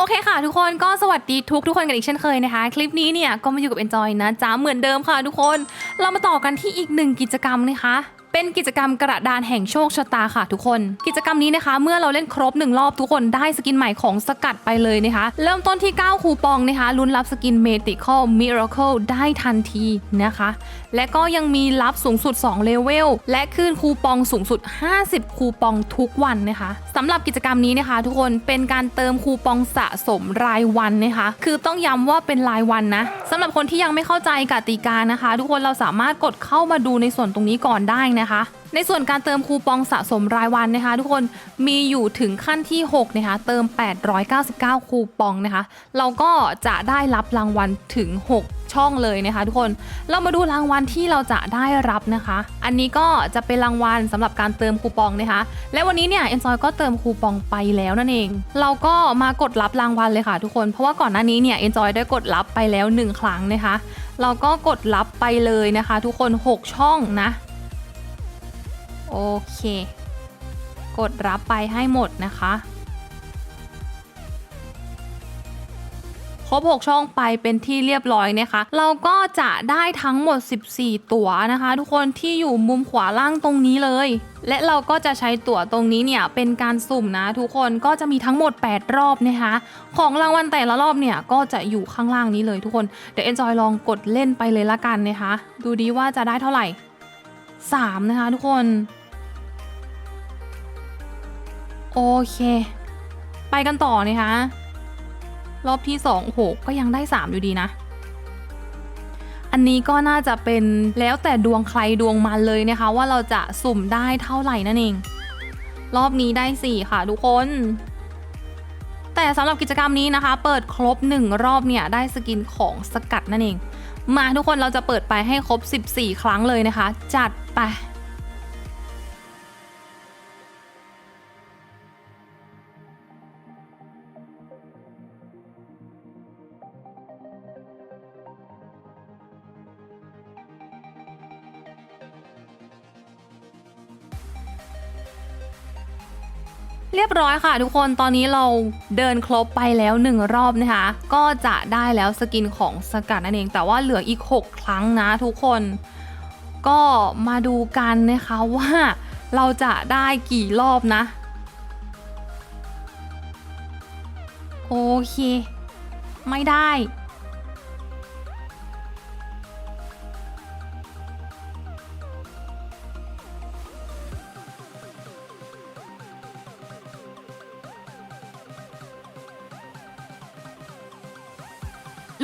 โอเคค่ะ ทุกคนก็สวัสดีทุกทุกคนกันอีกเช่นเคยนะคะ คลิปนี้เนี่ยก็มาอยู่กับ Enjoy นะจ้าเหมือนเดิมค่ะทุกคน เรามาต่อกันที่อีกหนึ่งกิจกรรมนะคะ เป็นกิจกรรมกระดานแห่งโชคชะตาค่ะทุกคน กิจกรรมนี้นะคะ เมื่อเราเล่นครบหนึ่งรอบทุกคนได้สกินใหม่ของสกัดไปเลยนะคะ เริ่มต้นที่ 9 คูปองนะคะลุ้นรับสกิน Mythical Miracle ได้ทันทีนะคะ และก็ยังมีรับสูงสุด 2 เลเวล และคืนคูปองสูงสุด 50 คูปองทุกวันนะคะสำหรับกิจกรรมนี้นะคะ ทุกคนเป็นการเติมคูปองสะสมรายวันนะคะ คือต้องย้ำว่าเป็นรายวันนะสำหรับคนที่ยังไม่เข้าใจกติกานะคะ ทุกคนเราสามารถกดเข้ามาดูในส่วนตรงนี้ก่อนได้นะคะ ในส่วนการเติมคูปองสะสมรายวันนะคะ ทุกคนมีอยู่ถึงขั้นที่6นะคะเติม 899 คูปองนะคะ เราก็จะได้รับรางวัลถึง 6ช่องเลยนะคะทุกคนเรามาดูรางวัลที่เราจะได้รับนะคะ อันนี้ก็จะเป็นรางวัลสำหรับการเติมคูปองนะคะ และวันนี้เนี่ยเอ็นจอยก็เติมคูปองไปแล้วนั่นเอง เราก็มากดรับรางวัลเลยค่ะทุกคน เพราะว่าก่อนหน้านี้เนี่ยเอ็นจอยได้กดรับไปแล้ว 1 ครั้งนะคะ เราก็กดรับไปเลยนะคะ ทุกคน 6 ช่องนะ โอเค กดรับไปให้หมดนะคะ ครบ 6 ช่องไปเป็นที่เรียบร้อยนะคะ เราก็จะได้ทั้งหมด 14 ตั๋วนะคะ ทุกคนที่อยู่มุมขวาล่างตรงนี้เลย และเราก็จะใช้ตั๋วตรงนี้เนี่ยเป็นการสุ่มนะ ทุกคนก็จะมีทั้งหมด 8 รอบนะคะ ของรางวัลแต่ละรอบเนี่ยก็จะอยู่ข้างล่างนี้เลยทุกคน เดี๋ยวเอ็นจอยลองกดเล่นไปเลยละกันนะคะ ดูดีว่าจะได้เท่าไหร่ 3 นะคะทุกคน โอเค ไปกันต่อนะคะรอบที่2โอ้โหก็ยังได้ 3 อยู่ดีนะ อันนี้ก็น่าจะเป็นแล้วแต่ดวงใครดวงมันเลยนะคะ ว่าเราจะสุ่มได้เท่าไหร่นั่นเอง รอบนี้ได้ 4 ค่ะทุกคน แต่สำหรับกิจกรรมนี้นะคะ เปิดครบ 1 รอบเนี่ย ได้สกินของสกัดนั่นเอง มาทุกคนเราจะเปิดไปให้ครบ 14 ครั้งเลยนะคะ จัดไป เรียบร้อยค่ะทุกคนตอนนี้เราเดินครบไปแล้วหนึ่งรอบนะคะ ก็จะได้แล้วสกินของสกัดนั่นเอง แต่ว่าเหลืออีก 6 ครั้งนะทุกคน ก็มาดูกันนะคะว่าเราจะได้กี่รอบนะ โอเค ไม่ได้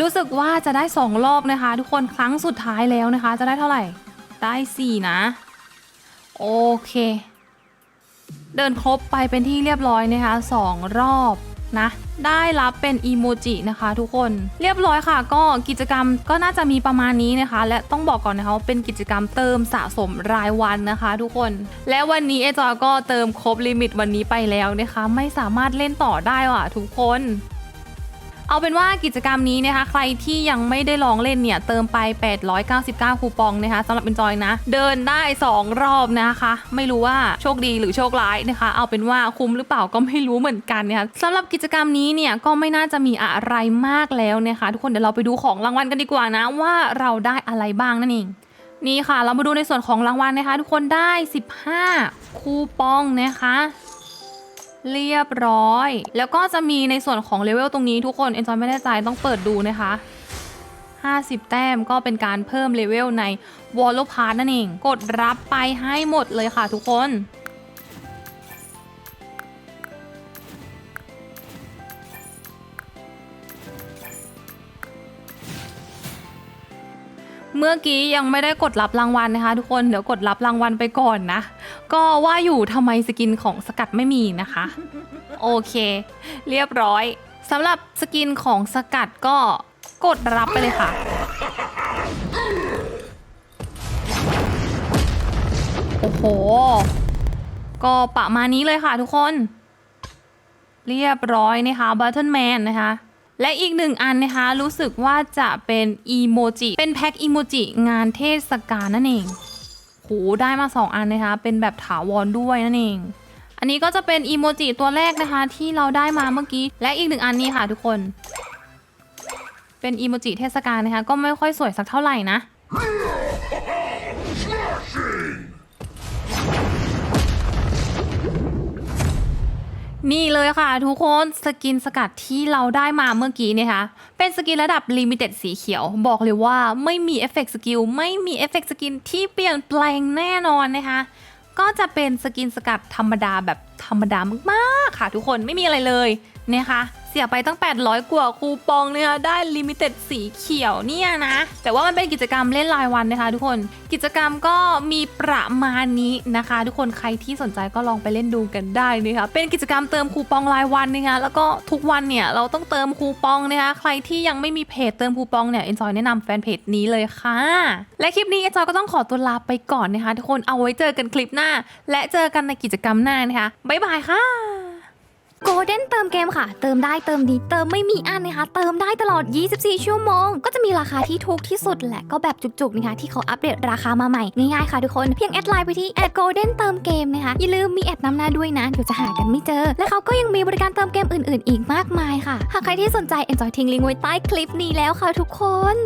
รู้สึกว่าจะได้ 2 รอบนะคะ ทุกคนครั้งสุดท้ายแล้วนะคะ จะได้เท่าไหร่ ได้ 4 นะ โอเค เดินครบไปเป็นที่เรียบร้อยนะคะ 2 รอบนะได้รับเป็นอีโมจินะคะทุกคนเรียบร้อยค่ะ ก็กิจกรรมก็น่าจะมีประมาณนี้นะคะ และต้องบอกก่อนนะคะว่าเป็นกิจกรรมเติมสะสมรายวันนะคะ ทุกคน และวันนี้เอจอยก็เติมครบลิมิตวันนี้ไปแล้วนะคะ ไม่สามารถเล่นต่อได้ว่ะทุกคน เอาเป็นว่ากิจกรรมนี้นะคะ ใครที่ยังไม่ได้ลองเล่นเนี่ย เติมไป 899 คูปองนะคะสำหรับเป็นจอยนะ เดินได้ 2 รอบนะคะ ไม่รู้ว่าโชคดีหรือโชคร้ายนะคะ เอาเป็นว่าคุ้มหรือเปล่าก็ไม่รู้เหมือนกันนะคะสำหรับกิจกรรมนี้เนี่ยก็ไม่น่าจะมีอะไรมากแล้วนะคะ ทุกคนเดี๋ยวเราไปดูของรางวัลกันดีกว่านะว่าเราได้อะไรบ้างนั่นเองนี่ค่ะ เรามาดูในส่วนของรางวัลนะคะ ทุกคนได้ 15 คูปองนะคะ เรียบร้อย แล้วก็จะมีในส่วนของเลเวลตรงนี้ทุกคนเอนจอยไม่แน่ใจต้องเปิดดูนะคะ 50 แต้มก็เป็นการเพิ่มเลเวลในวอล l พาร์นั่นเอง กดรับไปให้หมดเลยค่ะทุกคน เมื่อกี้ยังไม่ได้กดรับรางวัลนะคะ ทุกคนเดี๋ยวกดรับรางวัลไปก่อนนะ ก็ว่าอยู่ทำไมสกินของสกัดไม่มีนะคะ โอเค เรียบร้อยสำหรับสกินของสกัดก็กดรับไปเลยค่ะ โอ้โห ก็ประมาณนี้เลยค่ะทุกคน เรียบร้อยนะคะบัตเทิลแมนนะคะ และอีกหนึ่งอันนะคะ รู้สึกว่าจะเป็นอีโมจิเป็นแพ็คอีโมจิงานเทศกาลนั่นเองโหได้มา 2 อันนะคะ เป็นแบบถาวรด้วยนั่นเอง อันนี้ก็จะเป็นอีโมจิตัวแรกนะคะ ที่เราได้มาเมื่อกี้ และอีกหนึ่งอันนี้ค่ะทุกคน เป็นอีโมจิเทศกาลนะคะ ก็ไม่ค่อยสวยสักเท่าไหร่นะ นี่เลยค่ะทุกคนสกินสกัดที่เราได้มาเมื่อกี้เนี่ยค่ะเป็นสกินระดับลิมิเต็ดสีเขียว บอกเลยว่าไม่มีเอฟเฟกต์สกิลไม่มีเอฟเฟกต์สกินที่เปลี่ยนแปลงแน่นอนนะคะ ก็จะเป็นสกินสกัดธรรมดาแบบธรรมดามากๆค่ะ ทุกคนไม่มีอะไรเลยนะคะ สียไปตั้ง 800 กว่าคูปองเนี่ยได้ลิมิเต็ดสีเขียวเนี่ยนะ แต่ว่ามันเป็นกิจกรรมเล่นรายวันนะคะทุกคน กิจกรรมก็มีประมาณนี้นะคะ ทุกคนใครที่สนใจก็ลองไปเล่นดูกันได้นะคะเป็นกิจกรรมเติมคูปองรายวันนะคะแล้วก็ทุกวันเนี่ยเราต้องเติมคูปองนะคะใครที่ยังไม่มีเพจเติมคูปองเนี่ยเอ็นจอยแนะนำแฟนเพจนี้เลยค่ะ และคลิปนี้เอ็นจอยก็ต้องขอตัวลาไปก่อนนะคะทุกคนเอาไว้เจอกันคลิปหน้า และเจอกันในกิจกรรมหน้านะคะบ๊ายบายค่ะ โกลเด้นเติมเกมค่ะ เติมได้เติมดีเติมไม่มีอันนะคะ เติมได้ตลอด 24 ชั่วโมง ก็จะมีราคาที่ถูกที่สุดแหละ ก็แบบจุกๆนะคะ ที่เขาอัปเดตราคามาใหม่ ง่ายๆค่ะทุกคน เพียงแอดไลน์ไปที่แอดโกลเด้นเติมเกมนะคะ อย่าลืมมีแอดน้ำหน้าด้วยนะ เดี๋ยวจะหากันไม่เจอ และเขาก็ยังมีบริการเติมเกมอื่นๆ อีกมากมายค่ะ หากใครที่สนใจ Enjoy ทิ้งลิงก์ไว้ใต้คลิปนี้แล้วค่ะทุกคน